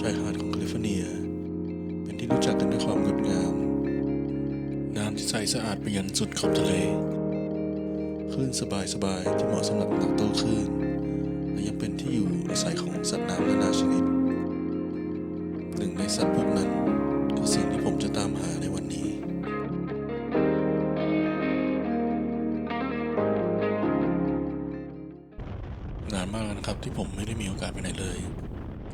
ชายหาดของแคลิฟอร์เนีย เป็นที่รู้จักกันด้วยความงดงาม น้ำที่ใสสะอาดไปยันสุดขอบทะเลคลื่นสบายๆที่เหมาะสำหรับนักโต้คลื่นและยังเป็นที่อยู่อาศัยของสัตว์น้ำนานาชนิด หนึ่งในสัตว์พวกนั้นคือสิ่งที่ผมจะตามหาในวันนี้นานมากแล้วนะครับที่ผมไม่ได้มีโอกาสไปไหนเลย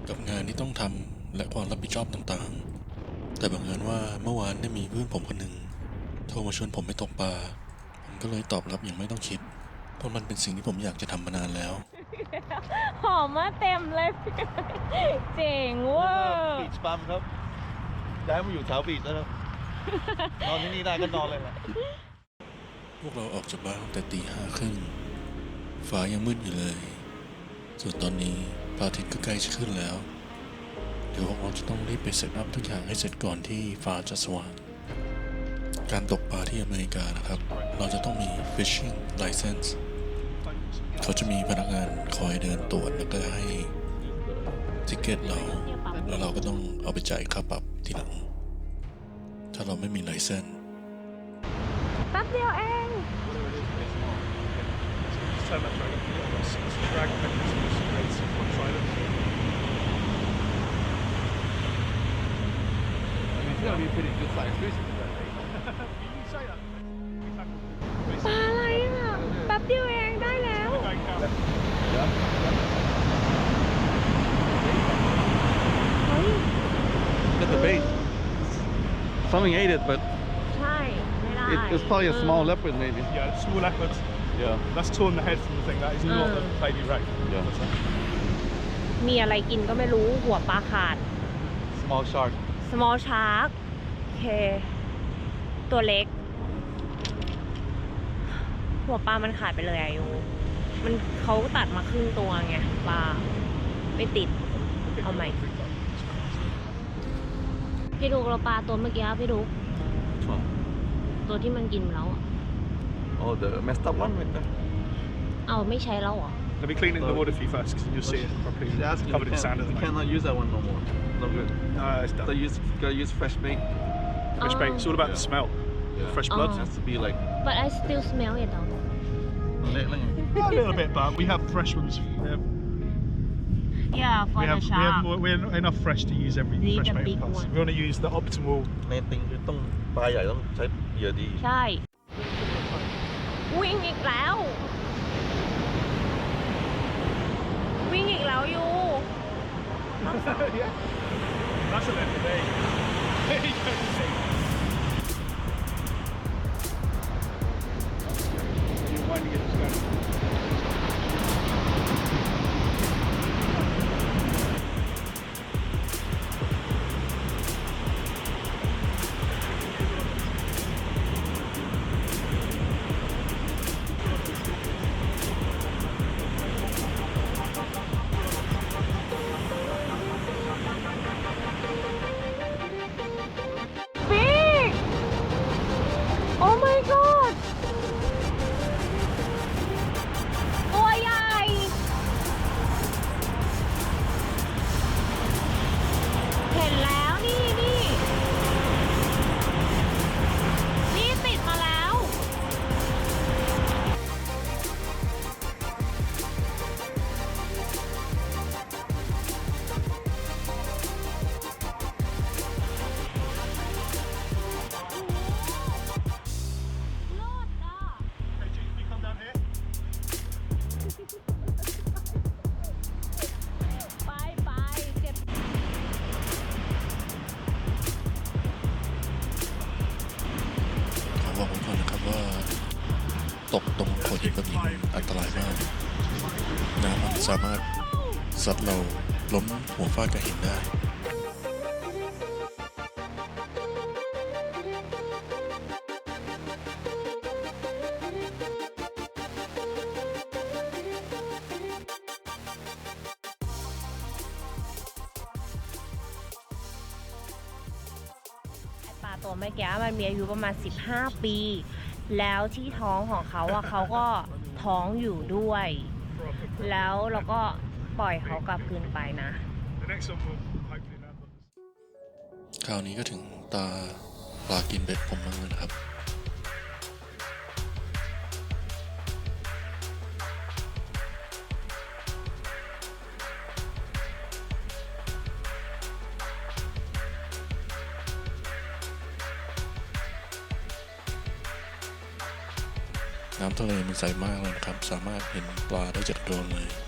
กับงานที่ต้องทำและความรับผิดชอบต่างๆ แต่บังเอิญว่าเมื่อวานได้มีเพื่อนผมคนหนึ่งโทรมาชวนผมไปตกปลา ผมก็เลยตอบรับอย่างไม่ต้องคิด เพราะมันเป็นสิ่งที่ผมอยากจะทำมานานแล้ว หอมมาเต็มเลย เจ๋งเว่าบีชปั๊มครับย้ายมาอยู่แถวบีชแล้วครับนอนที่นี่ได้ก็นอนเลยแหละพวกเราออกจากบ้านตั้งแต่ตีห้าครึ่งฟ้ายังมืดอยู่เลย ส่วนตอนนี้ พระอาทิตย์ก็ใกล้จะขึ้นแล้ว เดี๋ยวพวกเราจะต้องรีบไปเซตอัพทุกอย่างให้เสร็จก่อนที่ฟ้าจะสว่าง การตกปลาที่อเมริกานะครับ เราจะต้องมี fishing license เขาจะมีพนักงานคอยเดินตรวจแล้วก็ให้ทิเกตเรา แล้วเราก็ต้องเอาไปจ่ายค่าปรับทีหลัง ถ้าเราไม่มีไลเซนส์แป๊บเดียวเอง So much right up it's, it's a drag mechanism which creates one side of it. I mean, it's gonna be a pretty good sized fish if that You can say that. We tackled ปลาอะไรอ่ะ แป๊บเดียวเองได้แล้ว going down. Yeah. Look at the bait. Something ate it, but ใช่ ไม่ได้ it, it's probably a small leopard, maybe. Yeah, small leopard. Yeah. That's torn the head from the thing. That is not Uh. the baby ray. Yeah. มีอะไรกินก็ไม่รู้หัวปลาขาด Small shark. small shark โอเค ตัวเล็ก หัวปลามันขาดไปเลยอายุมันเขาตัดมาครึ่งตัวไงปลาไม่ติดเอาใหม่พี่ดูเราปลาตัวเมื่อกี้พี่ดู Which one? ตัวที่มันกินแล้วอะ Oh, the messed up one right there. เอาไม่ใช้แล้วเหรอ Let me clean it in the water for you first because you'll see it properly. She's asking covered you, in sand can't, at the you moment. cannot use that one no more. No good. No, it's So done. use, gotta use fresh bait. Fresh bait. It's all about the smell. Yeah. Fresh Oh. blood. It has to be like but I still smell it though a little bit, but we have fresh ones. We have, yeah for we the have, we shark have, more- we have enough fresh to use every Need fresh a bait big we pass. one. We want to use the optimal ในติงคือต้องปลาใหญ่ต้องใช้เหยื่อดี ใช่ วิ่งอีกแล้ว วิ่งอีกแล้วอยู่ That's a leopard. There ตกตรงโขดหินแบบนี้อันตรายมากน้ำมันสามารถซัดเราล้มหัวฟาดกับหินได้ปลาตัวเมื่อกี้มันมีอายุประมาณ 15 ปี แล้วที่ท้องของเขาอะเขาก็ท้องอยู่ด้วย แล้วเราก็ปล่อยเขากลับคืนไปนะ คราวนี้ก็ถึงตาปลากินเบ็ดผมแล้วนะครับ น้ำทะเลมันใสมากเลยครับ สามารถเห็นปลาได้จากโดรนเลย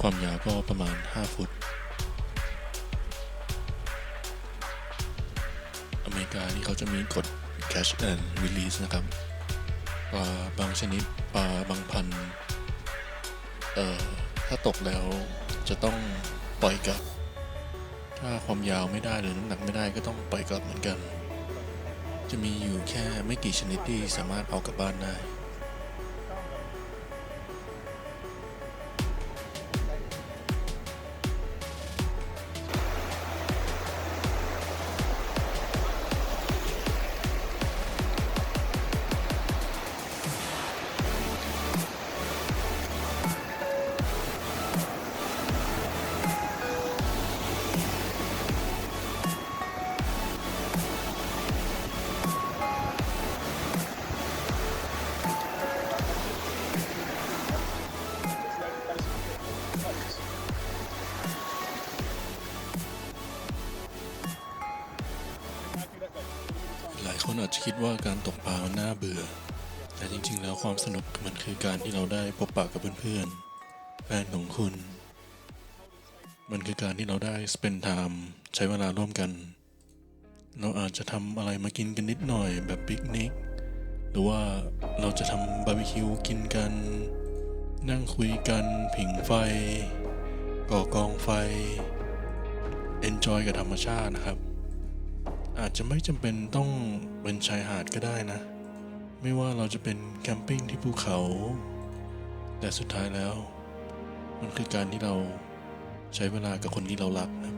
ความยาวก็ประมาณ 5 ฟุต อเมริกานี่เขาจะมีกฎ catch and release นะครับปลาบางชนิดปลาบางพันธุ์เอ่อถ้าตกแล้วจะต้องปล่อยกลับ ถ้าความยาวไม่ได้หรือน้ำหนักไม่ได้ก็ต้องปล่อยกลับเหมือนกัน จะมีอยู่แค่ไม่กี่ชนิดที่สามารถเอากลับบ้านได้ อาจจะคิดว่าการตกปลามันน่าเบื่อ แต่จริง ๆ แล้วความสนุกมันคือการที่เราได้พบปะกับเพื่อนๆ แฟนของคุณ มันคือการที่เราได้ spend time ใช้เวลาร่วมกัน เราอาจจะทำอะไรมากินกันนิดหน่อยแบบปิกนิก หรือว่าเราจะทำบาร์บีคิวกินกัน นั่งคุยกัน ผิงไฟ ก่อกองไฟ enjoy กับธรรมชาตินะครับ อาจจะไม่จำเป็นต้องเป็นชายหาดก็ได้นะ ไม่ว่าเราจะเป็นแคมปิ้งที่ภูเขา แต่สุดท้ายแล้ว มันคือการที่เราใช้เวลากับคนที่เรารักนะ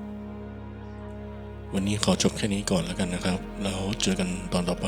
วันนี้ขอจบแค่นี้ก่อนแล้วกันนะครับ แล้วเจอกันตอนต่อไป